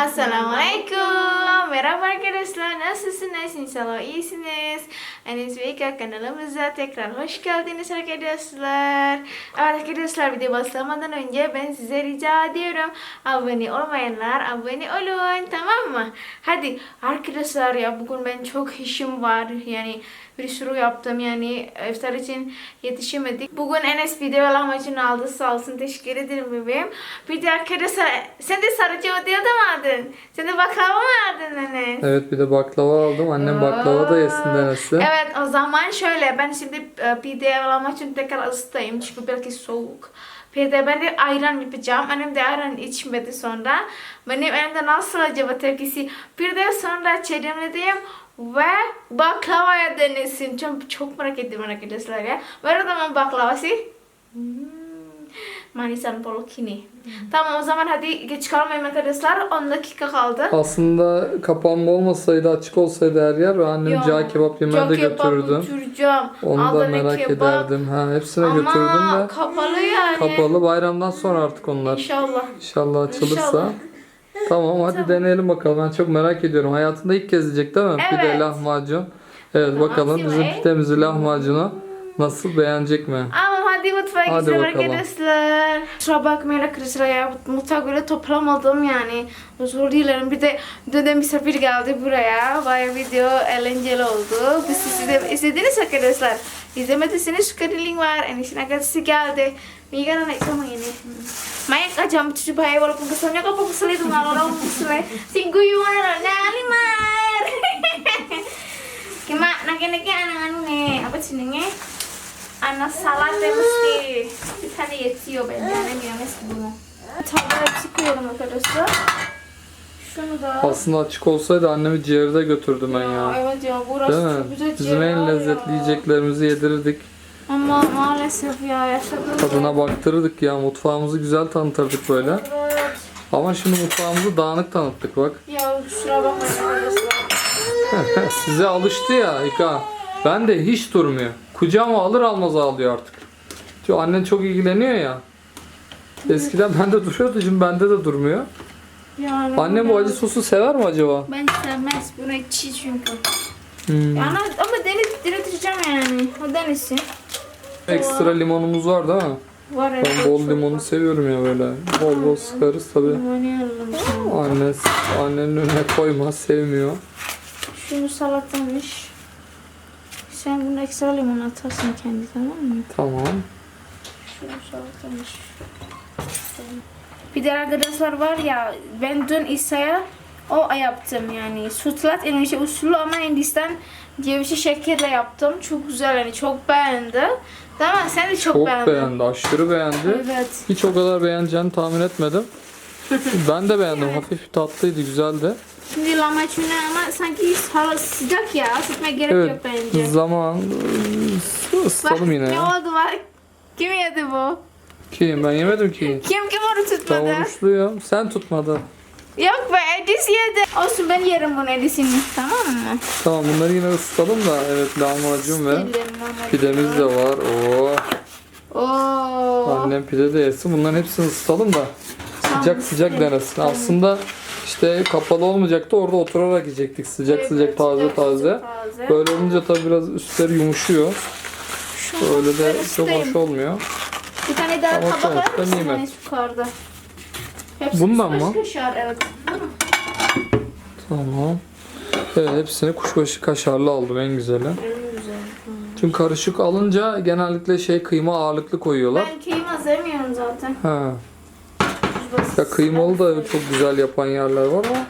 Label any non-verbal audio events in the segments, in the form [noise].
Assalamualaikum. Merhaba arkadaşlar. Nasılsınız? İnşallah iyisiniz. Enes Vega kanalımıza tekrar hoş geldiniz arkadaşlar. Evet arkadaşlar video başlamadan önce ben size rica ediyorum. Abone olmayanlar abone olun tamam mı? Hadi arkadaşlar ya bugün ben çok işim var. Yani bir sürü yaptım yani iftar için yetişemedik. Bugün Enes video lahmacun aldı sağ olsun teşekkür ederim bebeğim. Bir de arkadaşlar sen de sarıcı odaya da mı aldın? Sen de baklava mı aldın Enes? Evet bir de baklava aldım. Annem baklava da yesin denesin. Evet o zaman şöyle ben şimdi e, pide lahmacun tekrar ısıtayım çünkü belki soğuk. Pide ben de ayran yapacağım. Annem de ayran içmedi sonra. Benim elimde nasıl acaba tepkisi? Bir de sonra çelimlediğim ve baklavaya denesin. Çok, çok merak ediyorum arkadaşlar ya. Ver o zaman baklavası. Hmm, Manisan polokini. Tamam o zaman hadi geç kalmayın arkadaşlar. 10 dakika kaldı. Aslında kapanma olmasaydı açık olsaydı her yer annem Yok, cağ kebap yemeğe de götürürdüm. götüreceğim. Onu da Adana merak kebap. ederdim. Ha, hepsine Ama götürdüm de. kapalı yani. Kapalı bayramdan sonra artık onlar. İnşallah. İnşallah açılırsa. İnşallah. Tamam hadi deneyelim bakalım. Ben çok merak ediyorum. Hayatında ilk kez yiyecek değil mi? Pide Evet. lahmacun. Evet bakalım bizim Sivay. pidemizi lahmacunu nasıl beğenecek mi? Ama hadi mutfağa Hadi gidelim bakalım. arkadaşlar. Kusura bakmayın arkadaşlar ya. Mutfağı böyle toplamadım yani. Özür dilerim. Bir de dönem misafir geldi buraya. Baya video eğlenceli oldu. Biz siz de izlediniz arkadaşlar. İzlemediyseniz şurada link var. Enes'in arkadaşı geldi. Mika naik sama ini. Maya kajam cucu bahaya walaupun keselnya kok kesel itu nggak orang kesel. Sing guyuan nah limar. Kima nak kene ki anak anu nih apa jenenge? Anak salad ya mesti. Bir tane yetiyor bence. Annem yemek bunu. Tabağa çıkıyorum arkadaşlar. Şunu da. Aslında açık olsaydı annemi ciğerde götürdüm ben ya. Evet ya burası Değil çok güzel Bizim en lezzetli ya. yiyeceklerimizi yedirirdik. Ama maalesef ya yaşadığımız Tadına baktırırdık ya. Mutfağımızı güzel tanıtırdık böyle. Evet. Ama şimdi mutfağımızı dağınık tanıttık bak. Ya kusura bakmayın arkadaşlar. [laughs] Size alıştı ya İka. Ben de hiç durmuyor. Kucağıma alır almaz ağlıyor artık. Çünkü annen çok ilgileniyor ya. Eskiden bende duruyordu şimdi bende de durmuyor. Yani Annem bu acı sosu sever mi acaba? Ben sevmez. Bunu çiğ çünkü. Hmm. Yani ama deniz deneteceğim yani. O denesin. Ekstra limonumuz var değil mi? Var evet. Ben bol limonu seviyorum ya böyle. Bol bol sıkarız tabi. Limonu sana. Anne, annenin önüne koymaz, sevmiyor. Şunu salatamış. Sen bunu ekstra limon atarsın kendi tamam mı? Tamam. Şunu salatamış. Bir de arkadaşlar var ya ben dün İsa'ya o yaptım yani sütlaç Endonezya usulü ama Hindistan cevizi şekerle yaptım. Çok güzel yani çok beğendi. Değil mi? Sen de çok, Çok beğendin. beğendi, aşırı beğendi. Evet. Hiç o kadar beğeneceğini tahmin etmedim. [laughs] Ben de beğendim. Hafif tatlıydı, güzeldi. Şimdi lahmacunu ama sanki hala sıcak ya. Isıtmaya gerek yok Evet, bence. zaman ıı, ısıtalım yine Ne oldu bak? Kim yedi bu? Kim? Ben yemedim ki. Kim kim onu Ben tutmadı? oruçluyum. Sen tutmadın. Yok be Edis yedi. Olsun ben yerim bunu Edis'in tamam mı? Tamam bunları yine ısıtalım da. Evet lahmacun ve pidemiz de var. Oo. Oo. Annem pide de yesin. Bunların hepsini ısıtalım da. Sıcak sıcak denesin. Aslında işte kapalı olmayacaktı. Orada oturarak yiyecektik. Sıcak Evet, sıcak taze sıcak, taze. taze. Böyle olunca tabii biraz üstleri yumuşuyor. Öyle de çok hoş olmuyor. Bir tane daha Ama tabak sonuçta mısın nimet. Yukarıda? Hepsi Bundan mı? kaşar, evet. Tamam. Evet hepsini kuşbaşı kaşarlı aldım en güzeli. En güzel. Çünkü karışık alınca genellikle şey kıyma ağırlıklı koyuyorlar. Ben kıyma sevmiyorum zaten. Ha. Ya kıymalı da çok güzel yapan yerler var ama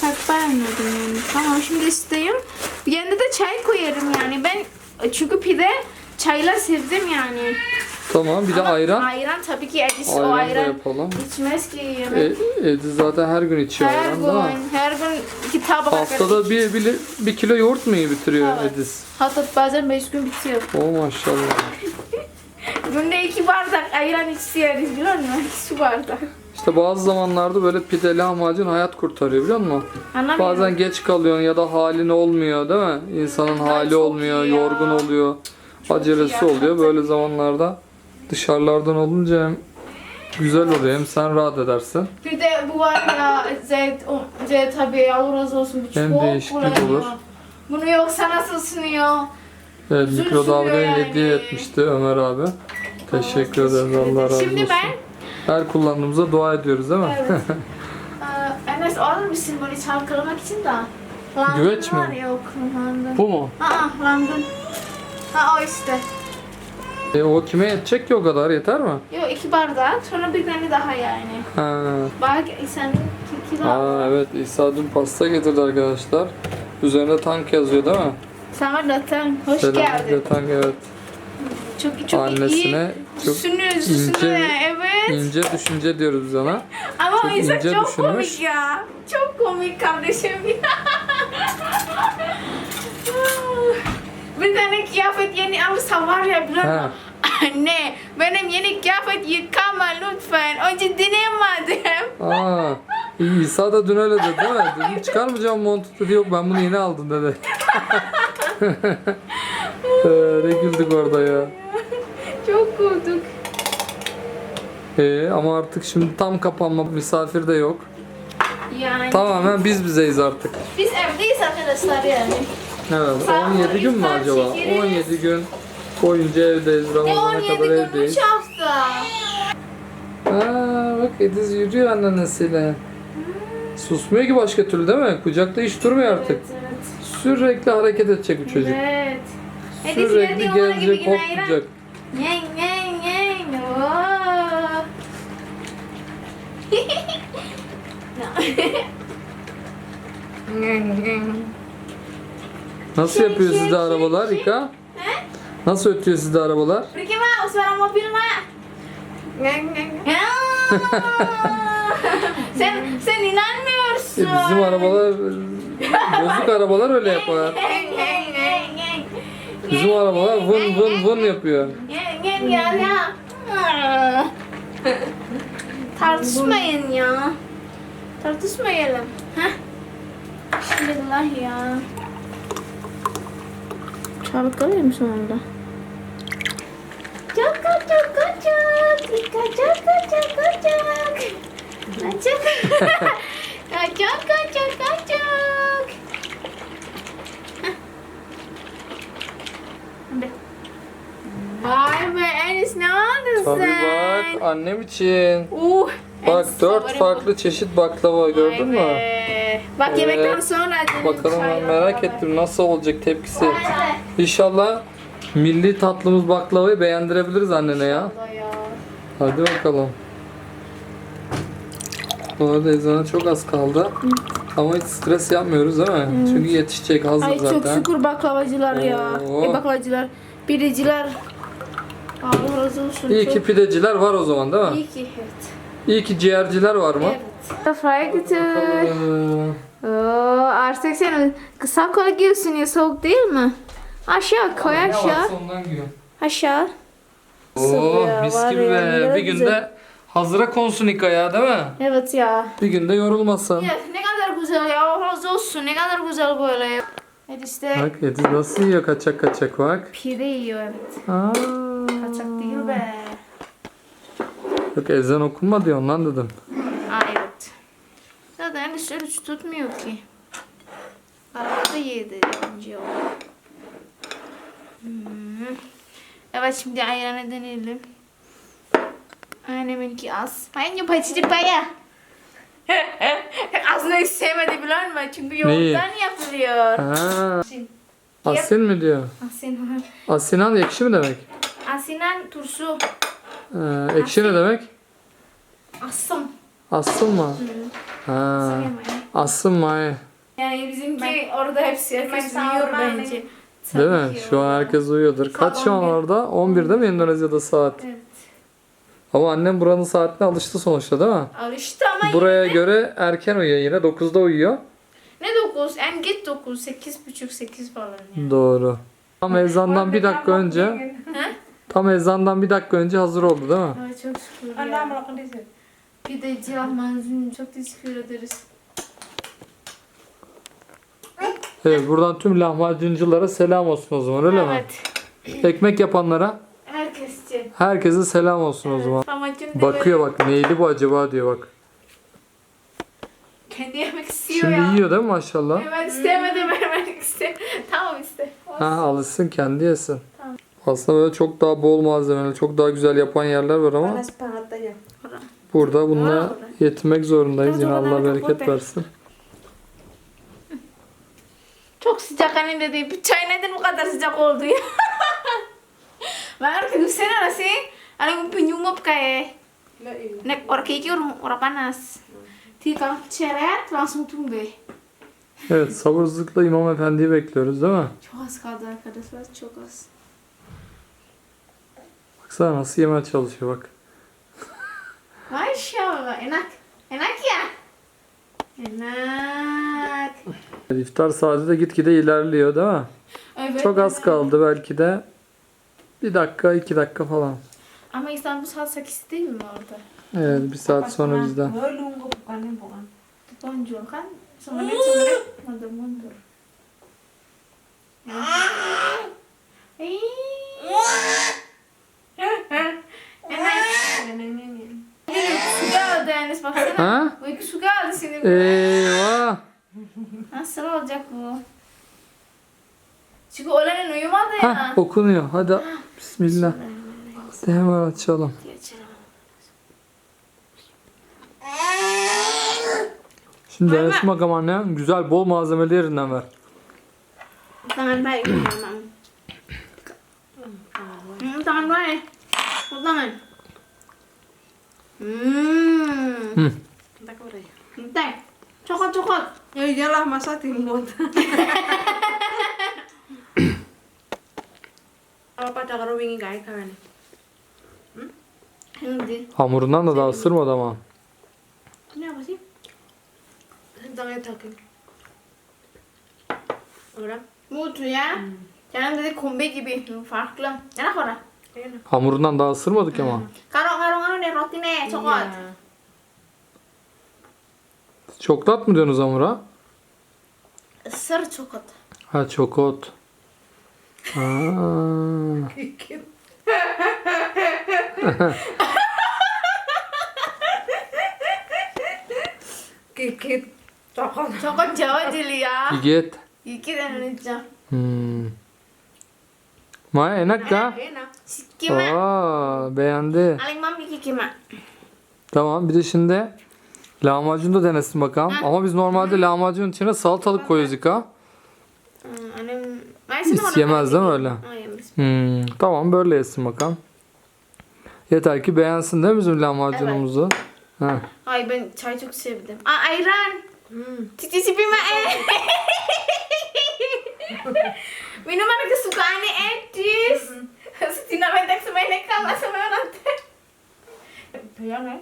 Pek beğenmedim yani. Tamam şimdi isteyeyim. Bir yanında da çay koyarım yani. Ben çünkü pide çayla sevdim yani. tamam bir de Ama ayran. Ayran tabii ki Edis o Ayran da ayran yapalım. içmez ki yemek. E, Edi zaten her gün içiyor her ayran gün, mi? her gün iki tabak Haftada bir, bir, bir kilo yoğurt mu iyi bitiriyor Evet. Edis? Hatta bazen beş gün bitiyor. O maşallah. Günde iki bardak ayran içiyoruz biliyor musun? [laughs] Su bardak. İşte bazı zamanlarda böyle pide lahmacun hayat kurtarıyor biliyor musun? Anlamıyorum. Bazen geç kalıyorsun ya da halin olmuyor değil mi? İnsanın hali çok olmuyor, iyi ya. yorgun oluyor, acelesi iyi ya. oluyor. Böyle zamanlarda dışarılardan olunca hem Güzel oluyor hem sen rahat edersin. Bir de bu var ya Zeyt, o, Zeyt tabii Allah razı olsun. Bu Hem çok değişiklik kolay olur. Bunu yoksa nasıl ısınıyor? Evet yani. hediye etmişti Ömer abi. Teşekkür ederiz Allah razı olsun. Şimdi ben Her kullandığımıza dua ediyoruz değil mi? Evet. [laughs] Ee, Enes alır mısın bunu çalkalamak için de? London Güveç mi? var, Yok, London. Bu mu? Aa, London. Ha o işte. E, o kime yetecek ki o kadar yeter mi? Yok iki bardak, sonra bir tane daha yani. Ha. Bak sen daha. Aa evet İsa dün pasta getirdi arkadaşlar. Üzerinde tank yazıyor değil mi? Sana zaten hoş Selamünaleyküm geldin. tank evet. Çok çok Annesine iyi. çok Düşünüyoruz, ince- evet. ince düşünce diyoruz biz ona. Ama çok İsa ince çok düşünmüş. komik ya. Çok komik kardeşim [laughs] bir tane kıyafet yeni alırsa var ya musun? Anne benim yeni kıyafet yıkama lütfen. Önce dinleyemedim. Aa, İsa da dün öyle dedi değil mi? Dedim çıkarmayacağım montu dedi yok ben bunu yeni aldım dedi. [laughs] ee, ne güldük orada ya. Çok güldük. Ee, ama artık şimdi tam kapanma misafir de yok. Yani Tamamen biz bizeyiz artık. biz evdeyiz arkadaşlar yani. Evet Sağ 17 gün mü acaba? çekeriz. 17 gün boyunca evdeyiz. Ne Ramazana 17 kadar gün evdeyiz. 3 hafta. Aa, bak Ediz yürüyor annesiyle. Susmuyor ki başka türlü değil mi? Kucakta hiç durmuyor artık. Evet, evet. Sürekli hareket edecek bu çocuk. Evet. Sürekli gelecek, hoplayacak. Yeng [laughs] yeng yeng. Nasıl Şey, yapıyor şey, sizde şey, arabalar şey. İka? Nasıl ötüyor sizde arabalar? Pergi mak, suara mobil ngeng. sen sen inanmıyorsun. E, bizim arabalar bozuk arabalar öyle yapar. Bizim arabalar vın vın vın yapıyor. Tartışmayın ya. Tartışmayalım. Heh. Bismillah ya. Çalkalıyor musun onda? Çok çok çok çok. Dika çok çok [laughs] çok çok çok. Vay be Enis ne aldın Tabii sen? bak annem için. Uh, Bak dört favorim farklı çeşit baklava gördün Vay mü? be. Bak Evet. yemekten sonra Bakalım ben çayla merak beraber. ettim nasıl olacak tepkisi. İnşallah milli tatlımız baklavayı beğendirebiliriz annene ya. Ya. Hadi bakalım. Bu arada ezana çok az kaldı. Ama hiç stres yapmıyoruz değil mi? Çünkü yetişecek hazır Ay zaten. çok şükür baklavacılar ya. Oo. E, baklavacılar, pideciler. Allah razı olsun. İyi çok- ki pideciler var o zaman değil mi? İyi ki evet. İyi ki ciğerciler var mı? Evet. Sofraya götür. Ee, Oo, artık sen kısa kol giyiyorsun ya soğuk değil mi? Aşağı koy ne aşağı. varsa ondan giyiyor. Aşağı. Oo ya, mis var gibi ya, be. ne Bir güzel. Hazıra konsun İka ya değil mi? Evet ya. Bir günde yorulmasın. Ya ne kadar güzel ya. Razı olsun. Ne kadar güzel böyle ya. Evet işte Bak Ediz nasıl yiyor kaçak kaçak bak. pide yiyor evet. Aa, Kaçak değil be. Yok ezan okunma diyor ondan dedim. Aa evet. Zaten işte hiç tutmuyor ki. Arabada yedi önce o. Hmm. Evet şimdi ayranı deneyelim. Anneminki az. Aynı paçıcı paya. Aslında hiç sevmedi biliyor musun? Çünkü yoğurttan yapılıyor. Ha, Asin. asin mi diyor? Asinan. Asinan ekşi mi demek? Asinan turşu. Ee, ekşi ne demek? Asım. Asıl mı? Ha, asıl mı? Yani bizimki orada hepsi herkes uyuyor bence. Değil mi? Şu an herkes uyuyordur. Kaç şu an 11. orada? 11'de mi Endonezya'da saat? Evet. Ama annem buranın saatine alıştı sonuçta değil mi? Alıştı ama Buraya yine de- göre erken uyuyor yine. 9'da uyuyor. Ne 9? En geç 9. 8 buçuk 8 falan yani. Doğru. Tam ezandan bir dakika önce tam ezandan bir dakika önce hazır oldu değil mi? Ay çok şükür ya. Bir de Cihan çok teşekkür ederiz. Evet buradan tüm lahmacunculara selam olsun o zaman öyle mi? Evet. Ekmek yapanlara. Herkese selam olsun o zaman. Bakıyor bak neydi bu acaba diyor bak. Kendi yemek istiyor Şimdi ya. yiyor değil mi maşallah? Ben istemedim vermek iste. [laughs] Tamam iste. Ha alışsın kendi yesin. Tamam. Aslında böyle çok daha bol malzemeli, çok daha güzel yapan yerler var ama burada bununla yetinmek zorundayız. Yine Allah bereket versin. Çok sıcak annem dedi. Bir çay neden bu kadar sıcak oldu ya? Bakar ke sana nasi. Ada yang penyumup kayak Lah nek orang kayak orang orang panas. Jadi kalau ceret langsung tumbe. Evet sabırsızlıkla İmam Efendi'yi bekliyoruz değil mi? Çok az kaldı arkadaşlar çok az. Baksana nasıl yemeye çalışıyor bak. [laughs] Maşallah enak. Enak ya. Enak. İftar saati de gitgide ilerliyor değil mi? Evet, Çok az evet. kaldı belki de. Bir dakika, iki dakika falan. Ama İstanbul saat 8 değil mi orada? Evet bir saat sonra bizden. Oh, nunggu bukannya bukan. Bonjour kan? Semenit semenit mundur mundur. Ih. Enak. Neneknya. Uyku geldi Enes baksana. Ha? Uykusu geldi senin. Eyvah! Nasıl olacak bu? Çünkü öğlenin uyumadı ya. okunuyor. Hadi Bismillah. Hadi hemen açalım. Geçelim. Şimdi Enes bakalım anne. Güzel bol malzemeli yerinden ver. Tangan baik memang. Hmm, tangan baik. Oh, tangan. Hmm. Hı. Entah ke ya. Entah. Cokot cokot. Ya iyalah masa timut. [laughs] Karo wingi kae kawan. Hindi. Hamurundan da daha ısırmadı ama. Apa sih? Tentangnya daging. Orang Mutu ya. Jangan dedi kombe gibi. Farklı. Ora? enak. Hamurundan daha ısırmadık ama. Karo karo karo nih roti nih cokot. Iya. Çoklat mı diyorsunuz hamura? Ser cokot. Ha çokot. Aa. Gigit. Gigit. Cokot. Cokot Jawa jeli ya. Gigit. Dikit Indonesia. Hmm. Maya enak ya. Enak. Gimana? Aa, beğendi. Aling mam iki gimana? Tamam bir de şimdi lahmacun da denesin bakalım. Ama biz normalde lahmacunun içine salatalık koyuyoruz. Hmm, annem. Masih Hiç yemez değil mi öyle? Hmm, tamam böyle yesin bakalım. Yeter ki beğensin değil mi bizim lahmacunumuzu? Ha. Ay ben çay çok sevdim. Aa ayran. Hmm. Cicipi mah eh. Minuman kesukaan Edis. Setina mentek semenek kalah sama nanti. Bayang ya.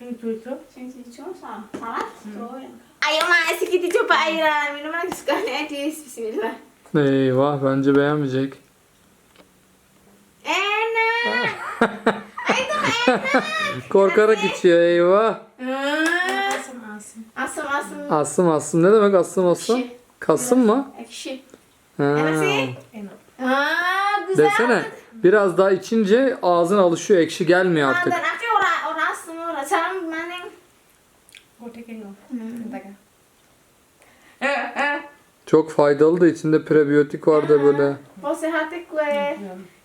Ini cucu. Sing cuma salah. Salah. Ayo masih kita coba ayran. Minuman kesukaan Edis. Bismillah. Eyvah bence beğenmeyecek. Enak. [laughs] Korkarak içiyor eyvah. Hmm. Asam-asam. Asam-asam. Asım asım ne demek asım asım? Ekşi. Kasım mı? Ekşi. Ha. Aa, güzel. Desene biraz daha içince ağzın alışıyor ekşi gelmiyor artık. Mantan aku ora ora ya. Çok faydalı da içinde prebiyotik var da böyle. Oh sehat kue.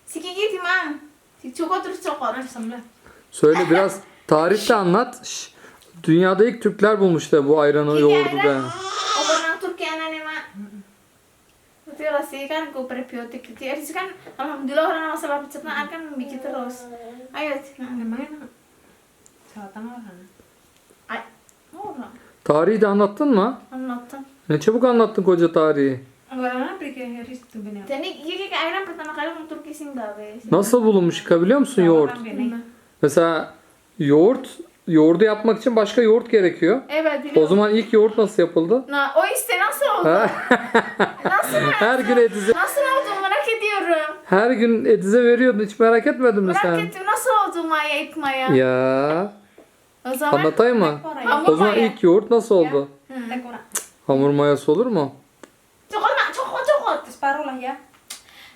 Si Kiki di mang. Si cokot terus cokot. Asam lah. Söyle biraz tarih de anlat. Şş, Dünyada ilk Türkler bulmuşlar bu ayranı yoğurdu da. Turki anaknya mak. Itu rasi kan ku prebiotik. Di Eris kan alhamdulillah orang masalah pencernaan kan bikin terus. Ayo. nah. Enak. Jawa Tengah kan. Ay. Ora. Tarihi de anlattın mı? Anlattım. Ne çabuk anlattın koca tarihi. Nasıl bulunmuş Ika biliyor musun yoğurt? Mesela yoğurt, yoğurdu yapmak için başka yoğurt gerekiyor. Evet O biliyorum. zaman ilk yoğurt nasıl yapıldı? Nah, o işte nasıl oldu? [laughs] Nasıl [laughs] Her gün Ediz'e Nasıl oldu merak ediyorum. her gün Ediz'e veriyordun hiç merak etmedin mi Merak sen? ettim nasıl oldu Maya ilk Maya? Ya O zaman anlatayım mı? O zaman ilk yoğurt nasıl oldu? Tek orang. Hamur mayası olur mu? Çok olma, çok çok ol. Pasparo lah ya.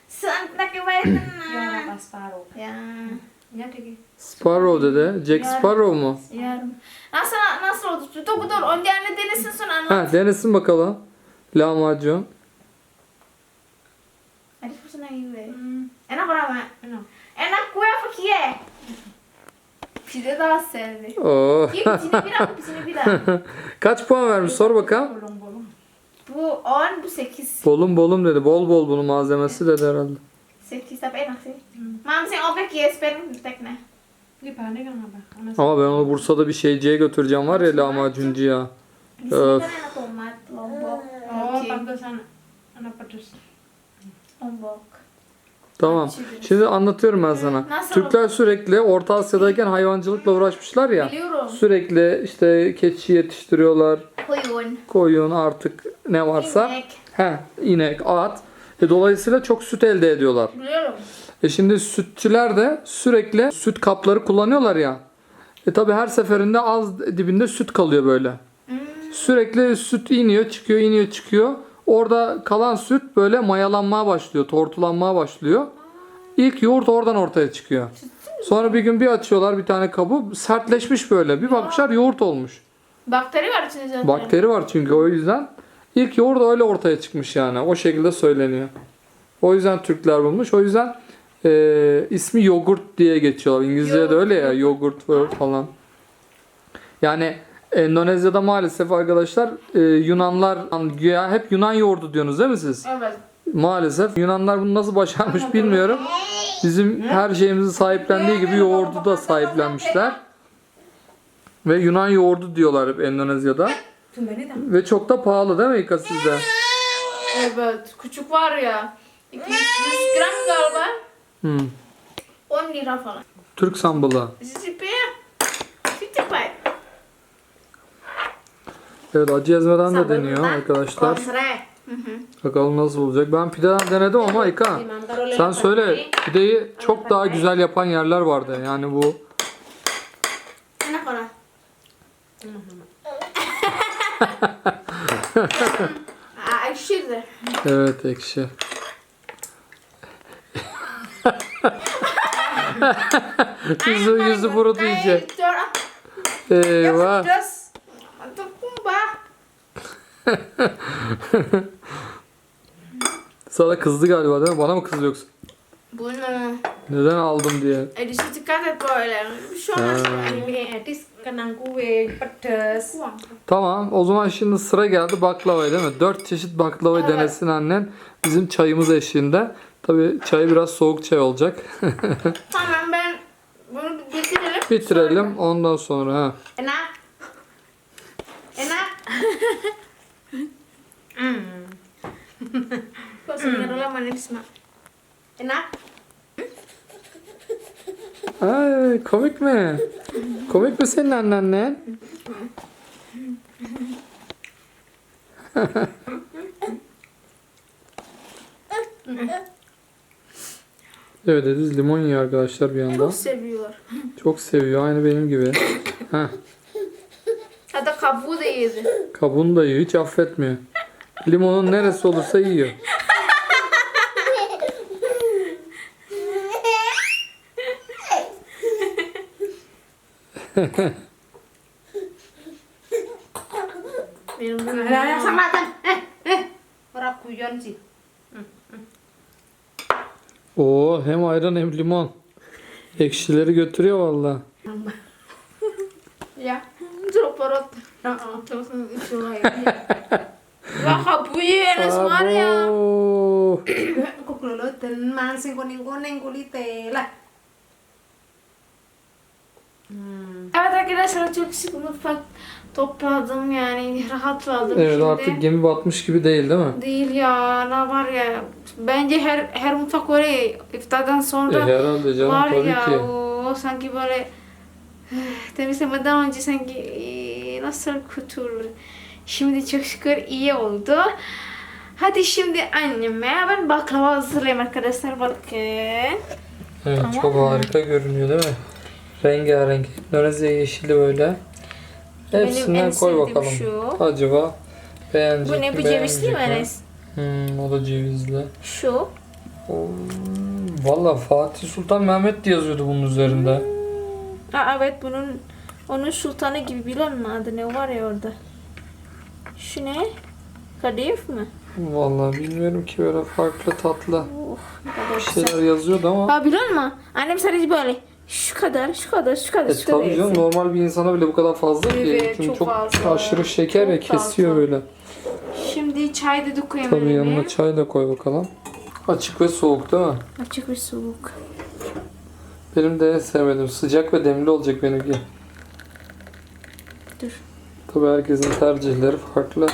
Saan nakiwain na. Ya, pasparo. Ya. Ya digi. Sparrow dede. Jack Sparrow mu? Yarım. Nasıl nasıl oldu? Çok doğru. Onu yani denesin sonra anlat. Ha, denesin bakalım. Lahmacun. Hadi fırsatına gibi. Enak berapa? Enak. Enak kue apa? Pide daha sevdi. Oo. Sini bilang, sini bilang. Kaç puan vermiş sor bakalım. Bolong-bolong. Bu 10, bu 8. Bolum bolum dedi. Bol bol bunun malzemesi dedi herhalde. 8 tapi enak sih. Mam sing oke kie spend tekne. Ama ben onu Bursa'da bir şeyciye götüreceğim var ya lahmacuncuya. Öf. lombok, Oh, pantesan anak pedes. lombok. Tamam. Şimdi anlatıyorum ben sana. nasıl Türkler sürekli Orta Asya'dayken hayvancılıkla uğraşmışlar ya. Biliyorum. Sürekli işte keçi yetiştiriyorlar. Koyun. Koyun artık ne varsa. inek. He, inek, at. E, dolayısıyla çok süt elde ediyorlar. Biliyorum. E şimdi sütçüler de sürekli süt kapları kullanıyorlar ya. E tabi her seferinde az dibinde süt kalıyor böyle. Hmm. Sürekli süt iniyor, çıkıyor, iniyor, çıkıyor. Orada kalan süt böyle mayalanmaya başlıyor, tortulanmaya başlıyor. İlk yoğurt oradan ortaya çıkıyor. Sonra bir gün bir açıyorlar bir tane kabı sertleşmiş böyle. Bir bakmışlar yoğurt olmuş. Bakteri var içinde zaten. Bakteri var çünkü o yüzden. İlk yoğurt öyle ortaya çıkmış yani. O şekilde söyleniyor. O yüzden Türkler bulmuş. O yüzden e, ismi yogurt diye geçiyorlar. İngilizce'de de öyle ya yogurt falan. Yani Endonezya'da maalesef arkadaşlar e, Yunanlar güya hep Yunan yoğurdu diyorsunuz değil mi siz? Evet. Maalesef Yunanlar bunu nasıl başarmış [laughs] bilmiyorum. Bizim her şeyimizi sahiplendiği gibi yoğurdu da sahiplenmişler. Ve Yunan yoğurdu diyorlar hep Endonezya'da. Ve çok da pahalı değil mi İlka sizde? Evet. Küçük var ya. 200 gram galiba. Hmm. 10 lira falan. Türk sambalı. Sisipi. Sisipi. Evet acı ezmeden de deniyor arkadaşlar. Bakalım nasıl olacak. Ben pideden denedim ama kalau sen söyle pideyi çok daha güzel yapan yerler vardı. Yani bu [laughs] ekşiydi. evet ekşi. [laughs] yüzü, yüzü kurudu iyice. Eyvah. [laughs] Sana kızdı galiba değil mi? Bana mı kızdı yoksa? Bunu. Neden aldım diye. Edisi dikkat et böyle. Şu an Ini Edis kenang kue. Tamam o zaman şimdi sıra geldi baklavaya değil mi? Dört çeşit baklavayı Evet. denesin annen. Bizim çayımız eşliğinde. Tabi çayı biraz soğuk çay olacak. [laughs] Tamam ben bunu bitirelim. Bitirelim ondan sonra. Ha. Enak. Enak. [laughs] Kok sebenarnya manis mak? Enak. Ay, komik mi? Komik mi senin anneannen? [laughs] evet Ediz limon yiyor arkadaşlar bir yandan. Çok seviyor. Çok seviyor aynı benim gibi. Heh, Hatta kabuğu da yedi. kabuğunu da yiyor hiç affetmiyor. Limonun neresi olursa yiyor. Minum dulu. Ada yang sama kan? Eh, eh. Ora guyon sih. Oo hem ayran hem limon. Ekşileri götürüyor valla. Ya. Perut. Terus itu lah ya. Wah kabuğu enak semua ya. Abo. Kok loloten man sing kuning-kuning kulite lah. Hmm. Evet arkadaşlar çok şık mutfak topladım yani rahatladım Evet şimdi. artık gemi batmış gibi değil değil mi? Değil ya ne var ya. Bence her her mutfak öyle iftardan E, sonra herhalde canım var tabii ya ki. o sanki böyle [laughs] temizlemeden önce sanki "Ee, nasıl kötü olur. Şimdi çok şükür iyi oldu. Hadi şimdi anneme ben baklava hazırlayayım arkadaşlar bakın. Evet çok harika görünüyor değil mi? Rengarenk. Endonezya yeşili böyle. Hepsinden en koy bakalım. şu. Acaba beğenecek Bu ne bu cevizli mi? Enes? Hmm, o da cevizli. Şu. Valla Fatih Sultan Mehmet diye yazıyordu bunun üzerinde. Ha evet bunun onun sultanı gibi bilen mi adı ne var ya orada? Şu ne? Kadayıf mı? Vallahi bilmiyorum ki böyle farklı tatlı Oh, ne kadar bir güzel. şeyler yazıyordu ama. Ha biliyor musun? Annem sadece böyle şu kadar, şu kadar, şu kadar, E şu kadar. tabii canım normal bir insana bile bu kadar fazla ki. Evet, Çünkü çok çok, fazla. aşırı şeker ya Çok kesiyor fazla. böyle. Şimdi çay da döküyorum Tabii yanına çay da koy bakalım. Açık ve soğuk değil mi? Açık ve soğuk. Benim de en sevmediğim sıcak ve demli olacak benimki. Dur. Tabii herkesin tercihleri farklı.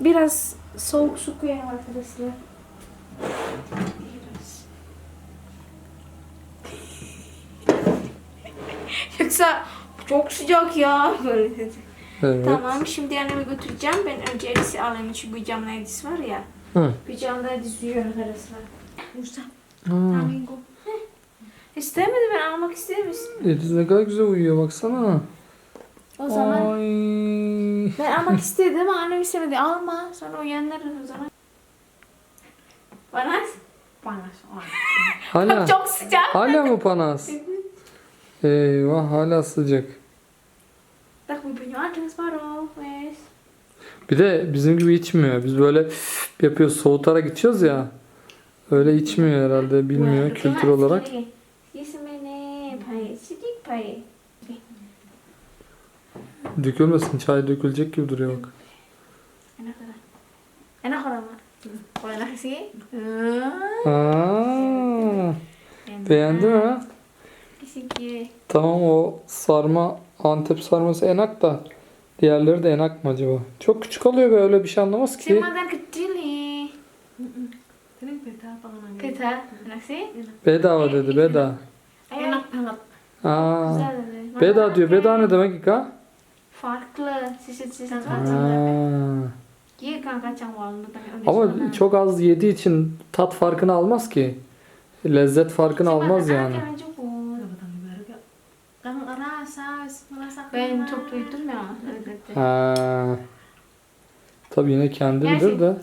Biraz soğuk su koyalım arkadaşlar. Biraz. [laughs] Yoksa çok sıcak ya. Böyle. Evet. Tamam şimdi annemi götüreceğim. Ben önce elisi alayım. Şu pijama elisi var ya. Hı. Pijama elisi duyuyor arkadaşlar. Musa. Flamingo. İstemedi ben almak istemiş. Ediz ne kadar güzel uyuyor baksana. O zaman Ay. ben almak istedim ama annem istemedi. Alma. Sonra uyanır o zaman. Panas. Oh. Hala, çok sıcak. hala mı panas? [laughs] Eyvah hala sıcak. Tak bu ada separuh, wes. Bir de bizim gibi içmiyor. Biz böyle yapıyoruz soğutarak içiyoruz ya. Öyle içmiyor herhalde bilmiyor kültür olarak. Yesemene, pay, sedikit pay. Dökülmesin çay dökülecek gibi duruyor bak. Enak kan? Enak orang mak? Kalau enak sih. Aa, beğendi mi? Tamam o sarma Antep sarması enak da diğerleri de enak mı acaba? Çok küçük oluyor böyle bir şey anlamaz ki. makan kecil sih. Bedava dedi beda. Enak. Aa, güzel dedi. beda diyor. Beda ne demek İka? Farklı. Sisi-sisi Ha. kacang. Iya kan kacang walnut. tapi udah Ama sana. çok az yediği için tat farkını almaz ki. Lezzet farkını almaz yani. Ben çok duydum ya. Ha. Tabii yine kendi Gerçek- bilir de.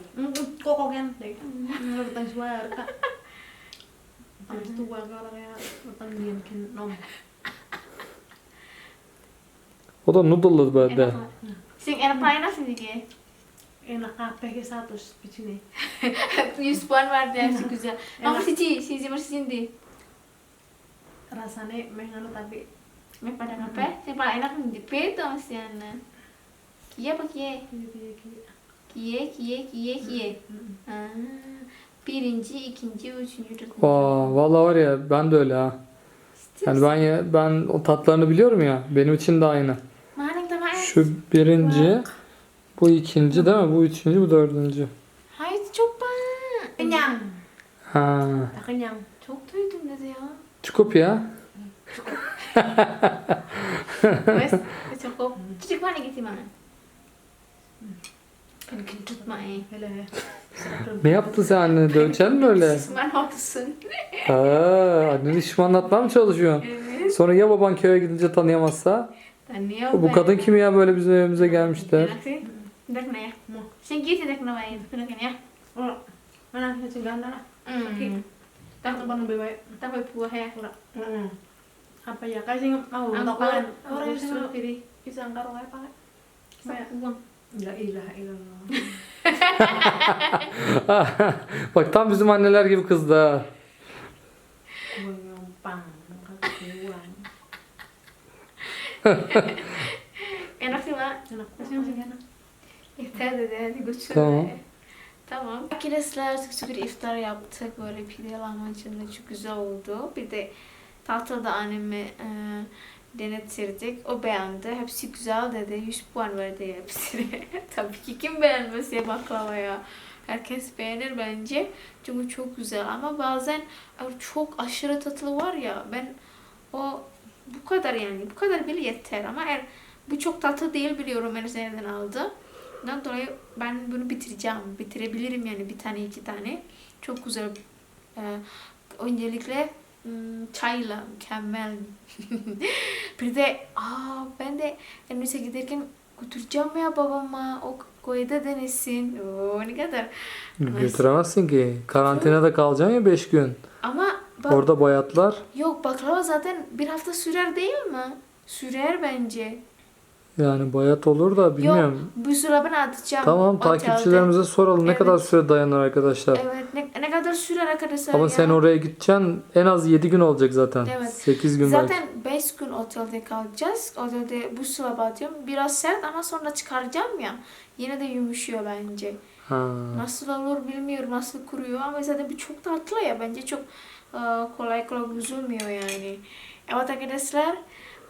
Orangnya. Tangan dia bikin nom. O da noodle'lı böyle. Enak banget. Sing enak paling enak sih dia. Enak kabeh ki satu di sini. Yus puan var dia sih güzel. Nomor Enak. siji, siji nomor siji. Rasanya meh anu tapi Meh pada ngapain? Yang paling enak di peto masih ana. Kie apa kie? gitu gitu. Kie, kie, kie, kie. Ha. Birinci, ikinci, üçüncü, dördüncü. Aa, vallahi var ya ben de öyle ha. Yani ben ya, ben o tatlarını biliyorum ya. Benim için de aynı. Şu birinci, bu ikinci değil mi? Bu üçüncü, bu dördüncü. Hayır coba. Kenyang. Ha. Tak kenyang. Çok duydum dedi ya. Çukup [laughs] ya. Wes, wes cukup. Cucuk mana mah eh. Hele ya. Ne yaptı sen annene? Döveceksin mi öyle? Sisman olsun. Ha, anneni şişman anlatmaya mı çalışıyorsun? Evet. Sonra ya baban köye gidince tanıyamazsa? Tanıyor Bu kadın kim ya böyle bizim evimize gelmişler? Na ya. Gitu hendak na main. Hendak ya. Oh, ganda lah. Hmm. Tak tempat lebih baik. Tapi buah ya. Heeh. Apa ya? Kayak sing mau Anggur. untuk pangan. Anggur Orang sing strawberry. pisang karo kayak pakai. Kayak Uang. La ilaha illallah. [laughs] Bak tam bizim anneler gibi kızdı ha. Enak sih mak. Enak. Enak. İftar dedi. Hadi götür. Tamam. Tamam. Arkadaşlar çok şükür iftar yaptık. Böyle pide lahmacunla çok güzel oldu. Bir de tatlı da anneme e, denettirdik. O beğendi. Hepsi güzel dedi. 100 puan verdi hepsine. Tabii ki kim beğenmez ya baklava ya. Herkes beğenir bence. Çünkü çok güzel ama bazen çok aşırı tatlı var ya ben o bu kadar yani bu kadar bile yeter ama eğer bu çok tatlı değil biliyorum en aldı. Ondan dolayı ben bunu bitireceğim. Bitirebilirim yani bir tane iki tane. Çok güzel. Ee, öncelikle çayla mükemmel. [laughs] bir de aa, ben de Endonezya giderken götüreceğim ya babama. O koyda denesin. Oo, ne kadar. Götüremezsin ki. Karantinada kalacaksın ya 5 gün. Ama Bak- Orada bayatlar. Yok baklava zaten bir hafta sürer değil mi? Sürer bence. Yani bayat olur da bilmiyorum. Yok buzdolabına atacağım. Tamam otelde. takipçilerimize soralım ne Evet. kadar süre dayanır arkadaşlar. Evet ne, ne kadar sürer arkadaşlar Ama ya? sen oraya gideceksin en az 7 gün olacak zaten. Evet. 8 gün belki. Zaten 5 gün otelde kalacağız. Otelde buzdolabı atıyorum. Biraz sert ama sonra çıkaracağım ya. Yine de yumuşuyor bence. Ha. Nasıl olur bilmiyorum. Nasıl kuruyor ama zaten bir çok tatlı ya. Bence çok kolay kolay bozulmuyor yani. Evet arkadaşlar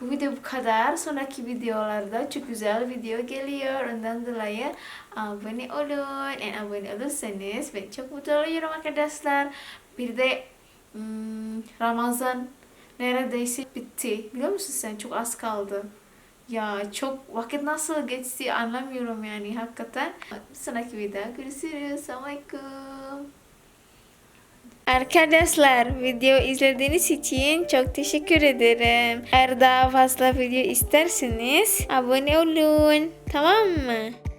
bu video bu kadar. Sonraki videolarda çok güzel video geliyor. Ondan dolayı abone olun. En abone olursanız ben çok mutlu oluyorum arkadaşlar. Bir de hmm, Ramazan neredeyse bitti. Biliyor musun sen? Çok az kaldı. Ya çok vakit nasıl geçti anlamıyorum yani hakikaten. Sonraki videoda görüşürüz. Assalamualaikum. Arkadaşlar video izlediğiniz için çok teşekkür ederim. Eğer daha fazla video isterseniz abone olun. Tamam mı?